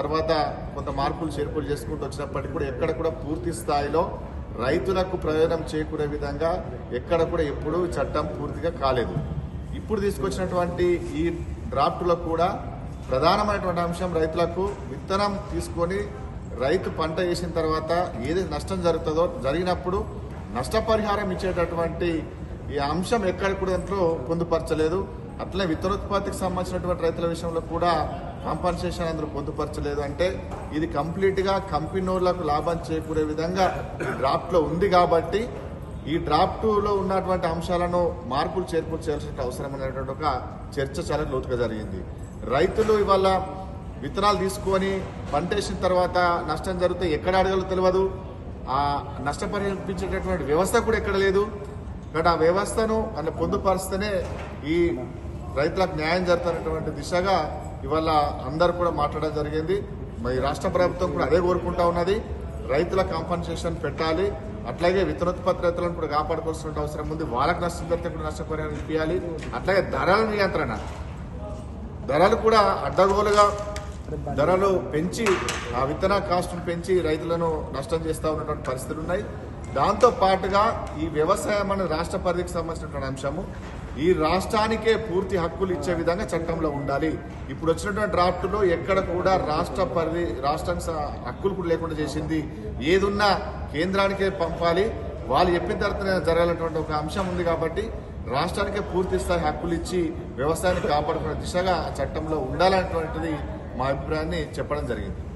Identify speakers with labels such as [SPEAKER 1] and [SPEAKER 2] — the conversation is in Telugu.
[SPEAKER 1] తర్వాత కొంత మార్పులు చేర్పులు చేసుకుంటూ వచ్చినప్పటికీ కూడా ఎక్కడ కూడా పూర్తి స్థాయిలో రైతులకు ప్రయోజనం చేకూరే విధంగా ఎక్కడ కూడా ఎప్పుడూ చట్టం పూర్తిగా కాలేదు. ఇప్పుడు తీసుకొచ్చినటువంటి ఈ డ్రాఫ్ట్లో కూడా ప్రధానమైనటువంటి అంశం రైతులకు విత్తనం తీసుకొని రైతు పంట వేసిన తర్వాత ఏది నష్టం జరుగుతుందో జరిగినప్పుడు నష్టపరిహారం ఇచ్చేటటువంటి ఈ అంశం ఎక్కడ కూడా దాంట్లో పొందుపరచలేదు. అట్లనే విత్తనోత్పత్తికి సంబంధించినటువంటి రైతుల విషయంలో కూడా కాంపన్సేషన్ అందులో పొందుపరచలేదు అంటే ఇది కంప్లీట్గా కంపెనీలకు లాభం చేకూరే విధంగా డ్రాఫ్ట్లో ఉంది కాబట్టి ఈ డ్రాఫ్ట్లో ఉన్నటువంటి అంశాలను మార్పులు చేర్పులు చేయాల్సిన అవసరం అనేటువంటి ఒక చర్చ చాలా లోతుగా జరిగింది. రైతులు ఇవాళ విత్తనాలు తీసుకొని పంట వేసిన తర్వాత నష్టం జరిగితే ఎక్కడ అడగాలో తెలియదు. ఆ నష్టపరిపించేటటువంటి వ్యవస్థ కూడా ఎక్కడ లేదు. కాబట్టి ఆ వ్యవస్థను అలా పొందుపరిస్తేనే ఈ రైతులకు న్యాయం జరుగుతున్నటువంటి దిశగా ఇవాళ అందరు కూడా మాట్లాడడం జరిగింది. మరి రాష్ట్ర ప్రభుత్వం కూడా అదే కోరుకుంటా ఉన్నది. రైతుల కాంపన్సేషన్ పెట్టాలి. అట్లాగే విత్తనోత్పత్తి రైతులను కూడా కాపాడుకోవాల్సిన అవసరం ఉంది. వాళ్ళకి నష్టం జరిగితే కూడా నష్టపరిహారం ఇప్పించాలి అట్లాగే ధరల నియంత్రణ. ధరలు కూడా అడ్డగోలుగా ధరలు పెంచి ఆ విత్తన కాస్ట్ను పెంచి రైతులను నష్టం చేస్తూ ఉన్నటువంటి పరిస్థితులు ఉన్నాయి. దాంతో పాటుగా ఈ వ్యవసాయం అనే రాష్ట్ర పరిధికి సంబంధించినటువంటి అంశము. ఈ రాష్ట్రానికే పూర్తి హక్కులు ఇచ్చే విధంగా చట్టంలో ఉండాలి. ఇప్పుడు వచ్చినటువంటి డ్రాఫ్ట్లో ఎక్కడ కూడా రాష్ట్ర పరిధి రాష్ట్రానికి హక్కులు కూడా లేకుండా చేసింది. ఏదున్నా కేంద్రానికే పంపాలి. వాళ్ళు చెప్పిన తర్వాత జరగాలన్నటువంటి ఒక అంశం ఉంది కాబట్టి రాష్ట్రానికే పూర్తి స్థాయి హక్కులు ఇచ్చి వ్యవసాయాన్ని కాపాడుకునే దిశగా చట్టంలో ఉండాలనేటువంటిది మా అభిప్రాయాన్ని చెప్పడం జరిగింది.